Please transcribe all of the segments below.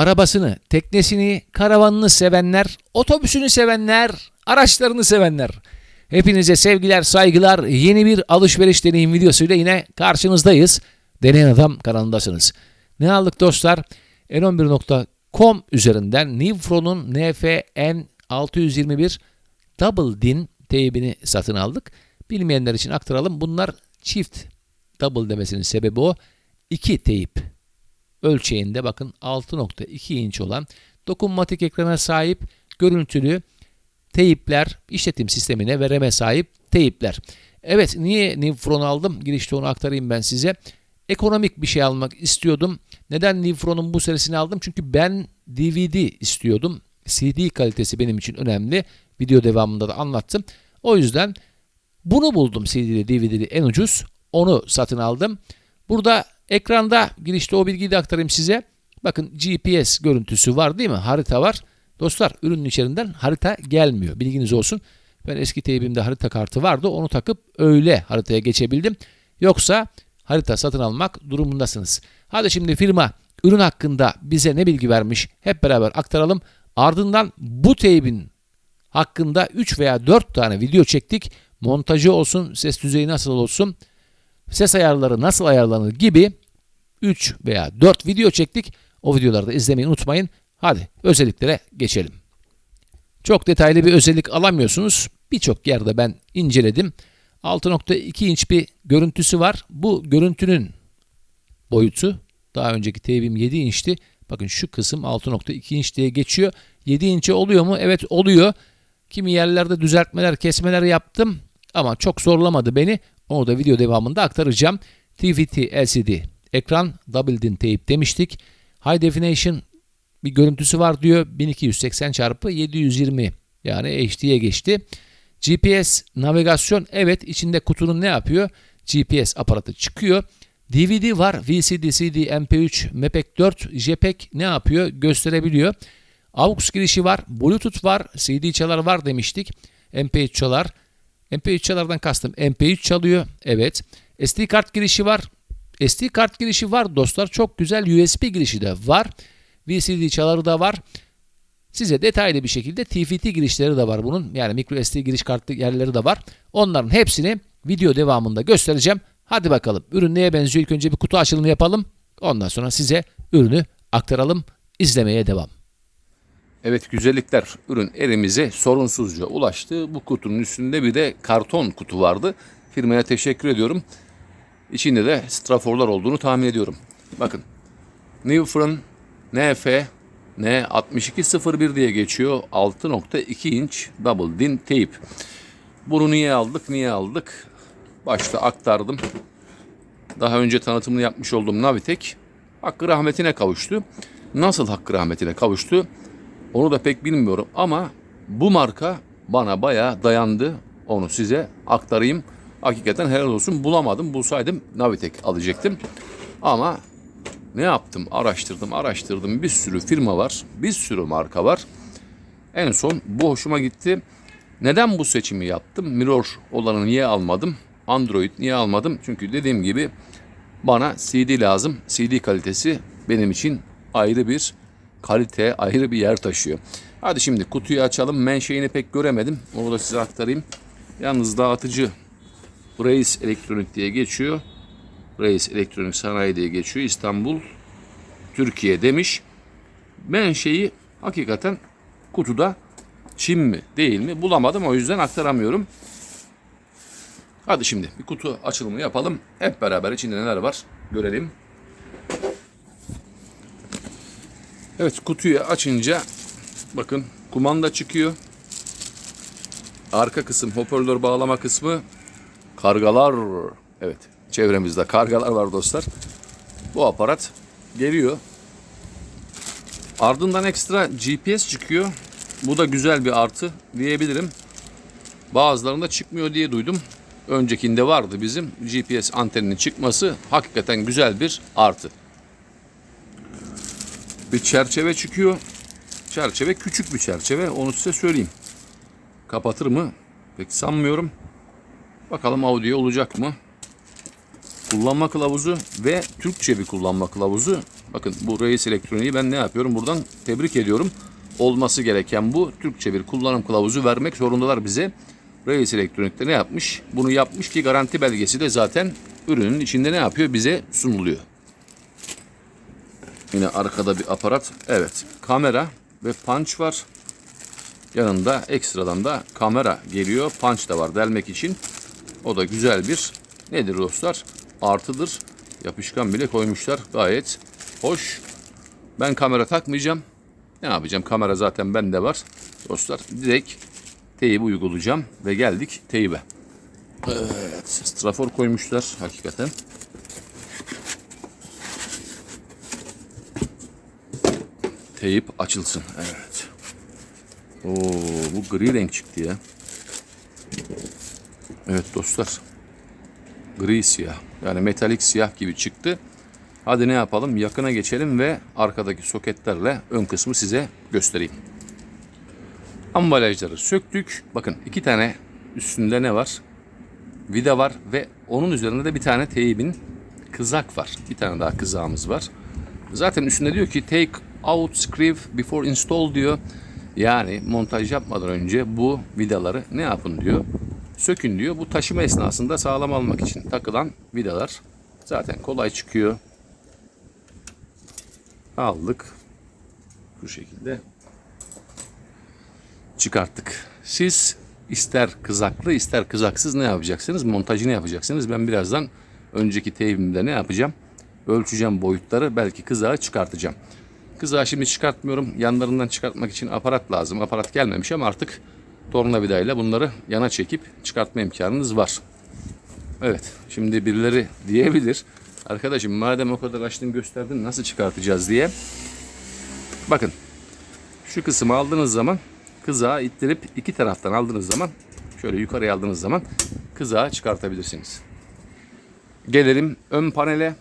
arabasını, teknesini, karavanını sevenler, otobüsünü sevenler, araçlarını sevenler. Hepinize sevgiler, saygılar. Yeni bir alışveriş deneyim videosuyla yine karşınızdayız. Deneyen Adam kanalındasınız. Ne aldık dostlar? n11.com üzerinden Nifron'un NFN 621 Double DIN teybini satın aldık. Bilmeyenler için aktaralım. Bunlar çift double demesinin sebebi o. İki teyip ölçeğinde bakın 6.2 inç olan dokunmatik ekrana sahip görüntülü teyipler işletim sistemine ve RAM'e sahip teyipler. Evet niye Nifron aldım? Girişte onu aktarayım ben size. Ekonomik bir şey almak istiyordum. Neden Nifron'un bu serisini aldım? Çünkü ben DVD istiyordum. CD kalitesi benim için önemli. Video devamında da anlattım. O yüzden bunu buldum CD'li DVD'li en ucuz. Onu satın aldım. Burada ekranda girişte o bilgiyi de aktarayım size. Bakın GPS görüntüsü var değil mi? Harita var. Dostlar ürünün içerisinden harita gelmiyor. Bilginiz olsun. Ben eski teybimde harita kartı vardı. Onu takıp öyle haritaya geçebildim. Yoksa harita satın almak durumundasınız. Hadi şimdi firma ürün hakkında bize ne bilgi vermiş hep beraber aktaralım. Ardından bu teybin hakkında 3 veya 4 tane video çektik. Montajı olsun, ses düzeyi nasıl olsun, ses ayarları nasıl ayarlanır gibi 3 veya 4 video çektik. O videoları da izlemeyi unutmayın. Hadi özelliklere geçelim. Çok detaylı bir özellik alamıyorsunuz. Birçok yerde ben inceledim. 6.2 inç bir görüntüsü var. Bu görüntünün boyutu daha önceki teybim 7 inçti. Bakın şu kısım 6.2 inç diye geçiyor. 7 inçe oluyor mu? Evet oluyor. Kimi yerlerde düzeltmeler, kesmeler yaptım ama çok zorlamadı beni. Onu da video devamında aktaracağım. TVT LCD ekran double din teyip demiştik. High definition bir görüntüsü var diyor. 1280 çarpı 720 yani HD'ye geçti. GPS navigasyon evet içinde kutunun ne yapıyor? GPS aparatı çıkıyor. DVD var. VCD, CD, MP3, MPEG 4, JPEG ne yapıyor? Gösterebiliyor. AUX girişi var. Bluetooth var. CD çalar var demiştik. MP3 çalar. MP3 çalardan kastım. MP3 çalıyor. Evet. SD kart girişi var. SD kart girişi var dostlar. Çok güzel USB girişi de var. VCD çaları da var. Size detaylı bir şekilde TFT girişleri de var bunun. Yani micro SD giriş kartlı yerleri de var. Onların hepsini video devamında göstereceğim. Hadi bakalım ürün neye benziyor? İlk önce bir kutu açılımı yapalım. Ondan sonra size ürünü aktaralım. İzlemeye devam. Evet güzellikler ürün elimize sorunsuzca ulaştı. Bu kutunun üstünde bir de karton kutu vardı. Firmaya teşekkür ediyorum. İçinde de straforlar olduğunu tahmin ediyorum. Bakın Newfren NF N6201 diye geçiyor. 6.2 inç double din tape. Bunu niye aldık? Niye aldık? Başta aktardım. Daha önce tanıtımını yapmış olduğum Navitek hakkı rahmetine kavuştu. Nasıl hakkı rahmetine kavuştu? Onu da pek bilmiyorum ama bu marka bana bayağı dayandı. Onu size aktarayım. Hakikaten helal olsun bulamadım. Bulsaydım Navitek alacaktım. Ama ne yaptım? Araştırdım, araştırdım. Bir sürü firma var. Bir sürü marka var. En son bu hoşuma gitti. Neden bu seçimi yaptım? Mirror olanı niye almadım? Android niye almadım? Çünkü dediğim gibi bana CD lazım. CD kalitesi benim için ayrı bir kalite, ayrı bir yer taşıyor. Hadi şimdi kutuyu açalım. Menşeini pek göremedim. Onu da size aktarayım. Yalnız dağıtıcı Reis Elektronik diye geçiyor. Reis Elektronik Sanayi diye geçiyor. İstanbul, Türkiye demiş. Menşeyi hakikaten kutuda Çin mi değil mi bulamadım. O yüzden aktaramıyorum. Hadi şimdi bir kutu açılımı yapalım. Hep beraber içinde neler var görelim. Evet kutuyu açınca bakın kumanda çıkıyor. Arka kısım hoparlör bağlama kısmı kargalar. Evet çevremizde kargalar var dostlar. Bu aparat geliyor. Ardından ekstra GPS çıkıyor. Bu da güzel bir artı diyebilirim. Bazılarında çıkmıyor diye duydum. Öncekinde vardı bizim GPS anteninin çıkması hakikaten güzel bir artı. Bir çerçeve çıkıyor. Çerçeve küçük bir çerçeve. Onu size söyleyeyim. Kapatır mı? Pek sanmıyorum. Bakalım audio olacak mı? kullanma kılavuzu ve Türkçe bir kullanma kılavuzu. Bakın bu Reis Elektronik'i ben ne yapıyorum? Buradan tebrik ediyorum. Olması gereken bu. Türkçe bir kullanım kılavuzu vermek zorundalar bize. Reis Elektronik'te ne yapmış? Bunu yapmış ki garanti belgesi de zaten ürünün içinde ne yapıyor? Bize sunuluyor. Yine arkada bir aparat. Evet. Kamera ve punch var. Yanında ekstradan da kamera geliyor. Punch da var delmek için. O da güzel bir nedir dostlar? Artıdır. Yapışkan bile koymuşlar. Gayet hoş. Ben kamera takmayacağım. Ne yapacağım? Kamera zaten bende var. Dostlar direkt teybi uygulayacağım ve geldik teybe. Evet, strafor koymuşlar hakikaten. Teyip açılsın. Evet. Oo, bu gri renk çıktı ya. Evet dostlar. Gri siyah. Yani metalik siyah gibi çıktı. Hadi ne yapalım? Yakına geçelim ve arkadaki soketlerle ön kısmı size göstereyim. Ambalajları söktük. Bakın iki tane üstünde ne var? Vida var ve onun üzerinde de bir tane teybin kızak var. Bir tane daha kızağımız var. Zaten üstünde diyor ki take out screw before install diyor. Yani montaj yapmadan önce bu vidaları ne yapın diyor. Sökün diyor. Bu taşıma esnasında sağlam almak için takılan vidalar. Zaten kolay çıkıyor. Aldık. Bu şekilde çıkarttık. Siz ister kızaklı ister kızaksız ne yapacaksınız? Montajını yapacaksınız. Ben birazdan önceki teybimde ne yapacağım? Ölçeceğim boyutları. Belki kızağı çıkartacağım. Kızağı şimdi çıkartmıyorum. Yanlarından çıkartmak için aparat lazım. Aparat gelmemiş ama artık tornavidayla bunları yana çekip çıkartma imkanınız var. Evet. Şimdi birileri diyebilir. Arkadaşım madem o kadar açtın gösterdin nasıl çıkartacağız diye. Bakın. Şu kısmı aldığınız zaman kızağı ittirip iki taraftan aldığınız zaman şöyle yukarıya aldığınız zaman kızağı çıkartabilirsiniz. Gelelim ön panele.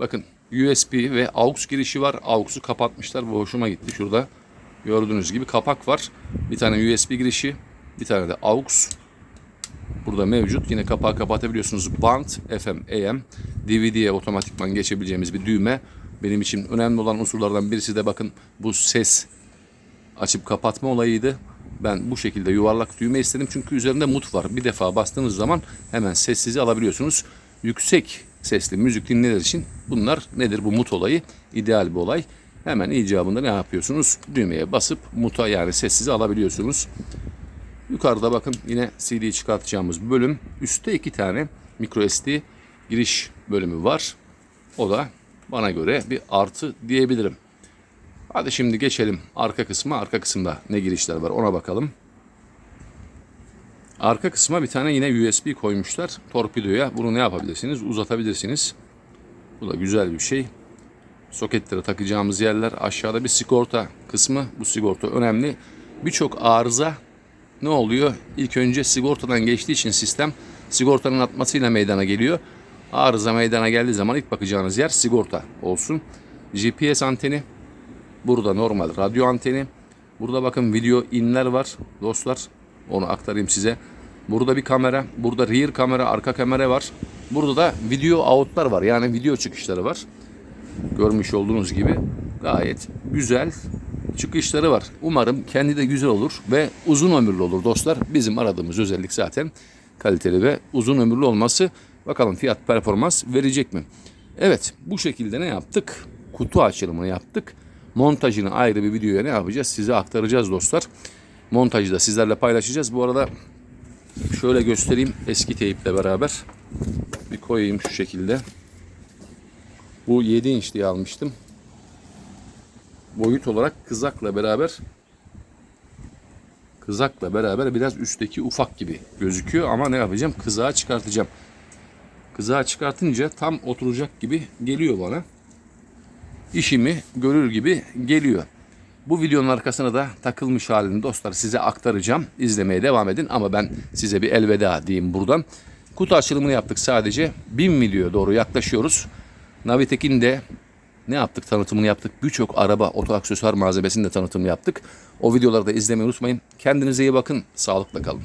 Bakın USB ve AUX girişi var. AUX'u kapatmışlar. Bu hoşuma gitti. Şurada gördüğünüz gibi kapak var. Bir tane USB girişi, bir tane de AUX. Burada mevcut. Yine kapağı kapatabiliyorsunuz. Band, FM, AM, DVD'ye otomatikman geçebileceğimiz bir düğme. Benim için önemli olan unsurlardan birisi de bakın bu ses açıp kapatma olayıydı. Ben bu şekilde yuvarlak düğme istedim çünkü üzerinde mut var. Bir defa bastığınız zaman hemen sessizi alabiliyorsunuz. Yüksek sesli müzik dinleyenler için bunlar nedir bu mut olayı? İdeal bir olay. Hemen icabında ne yapıyorsunuz? Düğmeye basıp muta yani sessizi alabiliyorsunuz. Yukarıda bakın yine CD çıkartacağımız bölüm. Üstte iki tane micro SD giriş bölümü var. O da bana göre bir artı diyebilirim. Hadi şimdi geçelim arka kısma. Arka kısımda ne girişler var ona bakalım. Arka kısma bir tane yine USB koymuşlar. Torpidoya bunu ne yapabilirsiniz? Uzatabilirsiniz. Bu da güzel bir şey. Soketlere takacağımız yerler aşağıda bir sigorta kısmı. Bu sigorta önemli. Birçok arıza ne oluyor? İlk önce sigortadan geçtiği için sistem sigortanın atmasıyla meydana geliyor. Arıza meydana geldiği zaman ilk bakacağınız yer sigorta olsun. GPS anteni. Burada normal radyo anteni. Burada bakın video inler var dostlar. Onu aktarayım size. Burada bir kamera, burada rear kamera, arka kamera var. Burada da video outlar var. Yani video çıkışları var. Görmüş olduğunuz gibi gayet güzel çıkışları var. Umarım kendi de güzel olur ve uzun ömürlü olur dostlar. Bizim aradığımız özellik zaten kaliteli ve uzun ömürlü olması. Bakalım fiyat performans verecek mi? Evet bu şekilde ne yaptık? Kutu açılımını yaptık. Montajını ayrı bir videoya ne yapacağız? Size aktaracağız dostlar. Montajı da sizlerle paylaşacağız. Bu arada şöyle göstereyim eski teyple beraber. Bir koyayım şu şekilde. Bu 7 inç diye almıştım. Boyut olarak kızakla beraber kızakla beraber biraz üstteki ufak gibi gözüküyor ama ne yapacağım? Kızağı çıkartacağım. Kızağı çıkartınca tam oturacak gibi geliyor bana. İşimi görür gibi geliyor. Bu videonun arkasına da takılmış halini dostlar size aktaracağım. İzlemeye devam edin ama ben size bir elveda diyeyim buradan. Kutu açılımını yaptık sadece. 1000 videoya doğru yaklaşıyoruz. Navitek'in de ne yaptık tanıtımını yaptık. Birçok araba oto aksesuar malzemesinin de tanıtımını yaptık. O videoları da izlemeyi unutmayın. Kendinize iyi bakın. Sağlıkla kalın.